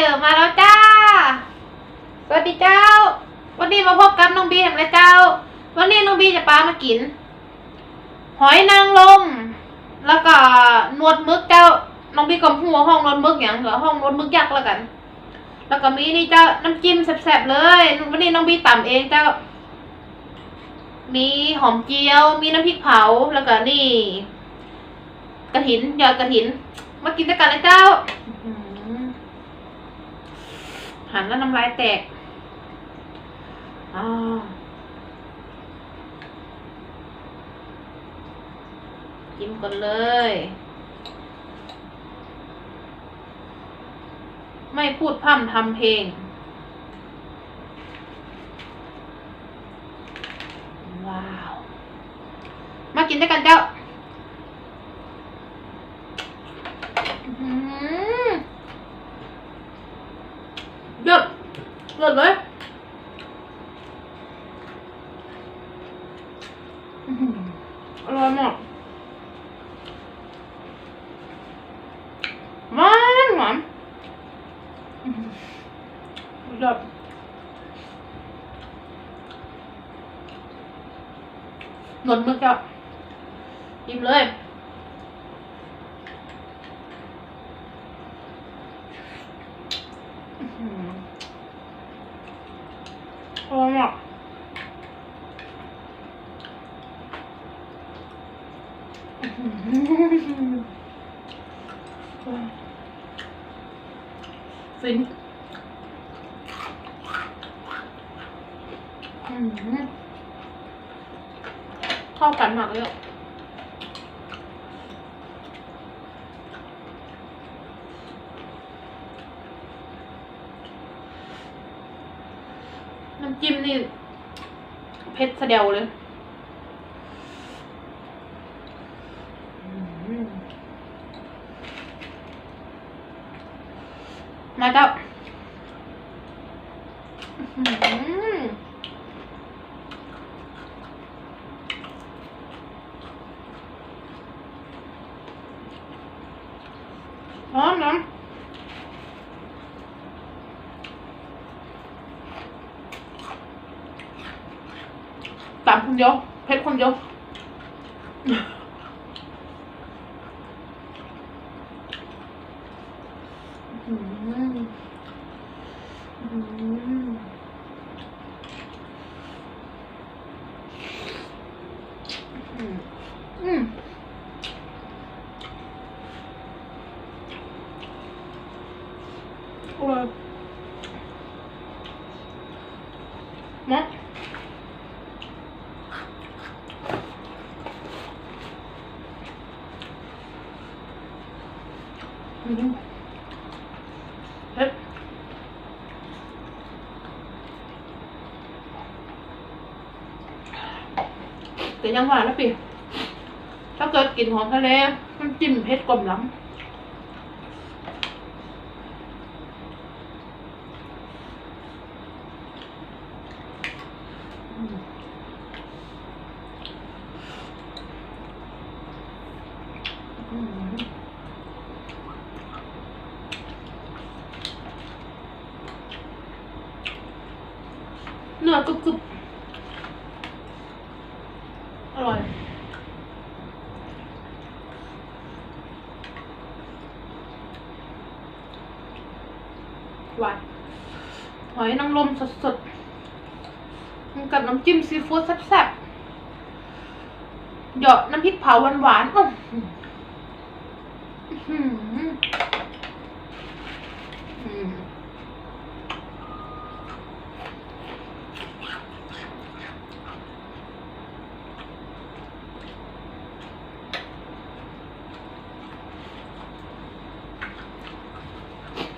เจอมาแล้วจ้า สวัสดีเจ้า วันนี้มาพบกับน้องบีแห่งไหเจ้า วันนี้น้องบีจะปลามากิน หอยนางรมแล้วก็นวดมึกเจ้า น้องบีก็หัวห้องนวดมึกอย่างเหรอห้องนวดมึกยักแล้วกัน แล้วก็มีนี่เจ้าน้ำจิ้มแซ่บๆเลย วันนี้น้องบีตำเองเจ้า มีหอมเจียว มีน้ำพริกเผา แล้วก็นี่กระถินยอดกระถิน มากินด้วยกันนะเจ้า หันแล้วน้ำลายแตกอ่าจิ้มก่อนเลย ไม่พูดพร่ำทำเพลงว้าว มากินด้วยกันเจ้าอื้อหือเดือด เดือดเลยอร่อยมากหวานหวานหือเดือดหนดมึกจะยิ้มเลยอื้อหือ อร่อยมากอื้อหือฟินอืม เข้ากันมากเลยอะน้ำ จิ้มนี่เผ็ดสะเดวเลยมาเจ้าอื้อหือหอมน้ำ ตามคนเดียวเผ็ดคนเดียวอื้อหืออื้อหืออืมอร่อยนะ เผ็ดแต่ยังหวานนะปีถ้าเกิดกินของทะเลมันจิ้มเผ็ดกลมล้ำ เนื้อ กรุบกรุบอร่อย หวานหอยนางรมสดๆ กับน้ำจิ้มซีฟู้ดแซ่บๆ หยอดน้ำพริกเผาหวานๆอื้อหืออื้อหืออืม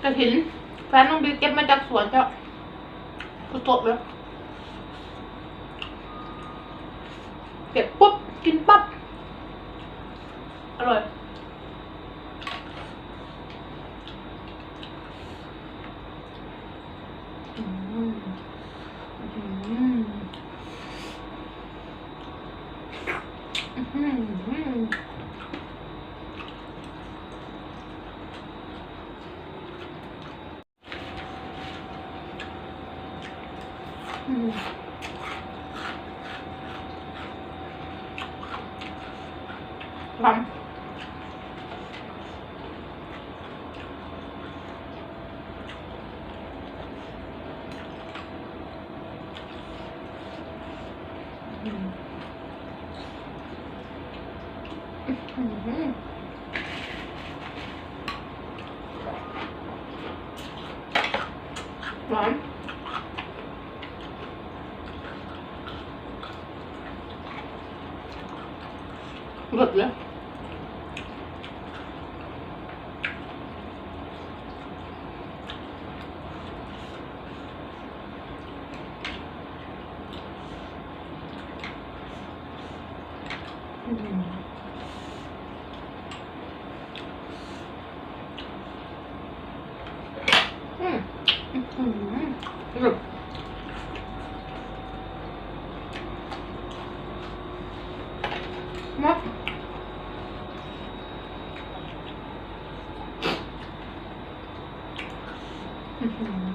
กระ ถิน แฟนน้องบิวเก็บมาจากสวนเจ้าสดๆเลยเก็บปุ๊บ กินปั๊บ อร่อย อืมอืมอืมอืม อืม พร้อมอืมอื้อหือ หวานรสเลยอืมอืมอื้อหื อรสมักอื้อหือ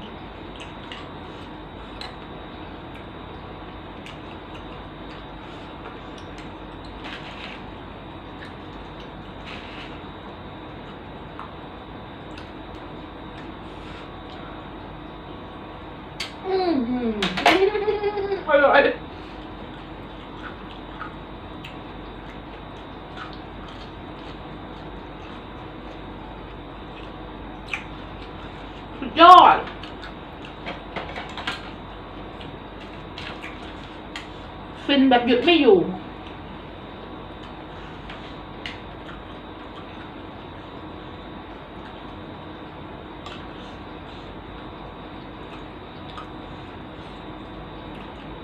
อื้อหืออ ร่อยสุดยอดฟินแบบหยุดไม่อยู่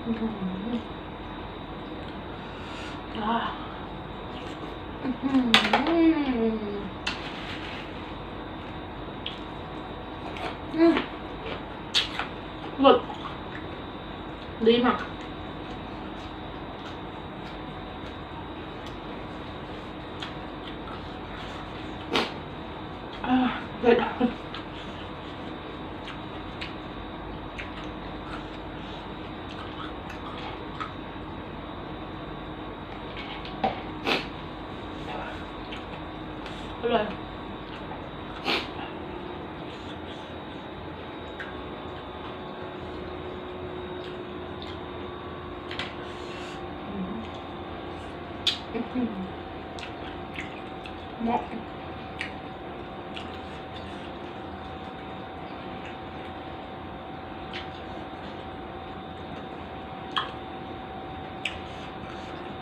อื้อหืออ่าอื้อ หมดดีมากเด็ดอร่อย อื้อหือเหมาะ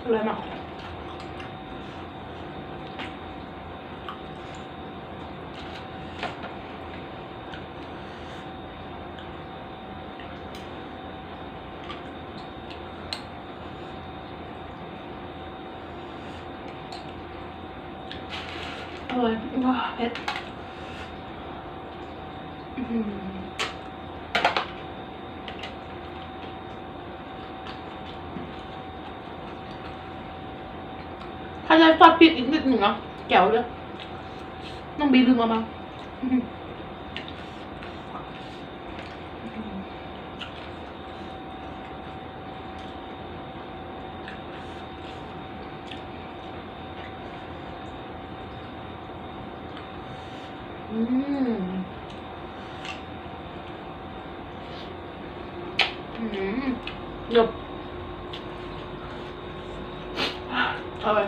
อร่อยมากอร่อยว้า เผ็ดอื้อหือถ้าจะทอดพริกอีกนิดหนึ่งเนาะแก้วเลยน้องบีลืมเอามา嘛อหืออืมอืมหยบ อร่อย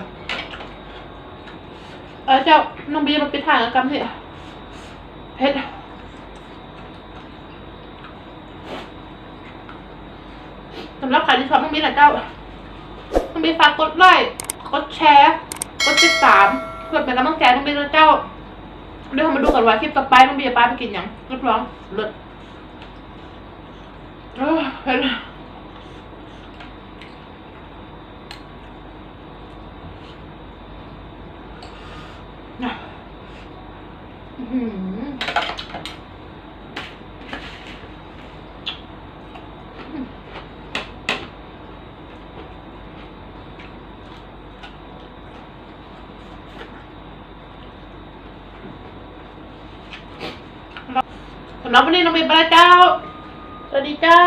เออเจ้าน้องบีมันเป็นถ่ายกรรมสิเผ็ดสำหรับใครที่ชอบน้องบีนะเจ้าน้องบีฝากกดไลค์กดแชร์กดติดตามเพื่อเป็นกำลังใจน้องบีนะเจ้าเดี๋ยวเรามาดูกันว่าคลิปต่อไปน้องบีจะไปไปกินยังรับรองเลิศเออเผ็ดนะอื้อหือ สำหรับวันนี้น้องบีไปแล้วเจ้า สวัสดีเจ้า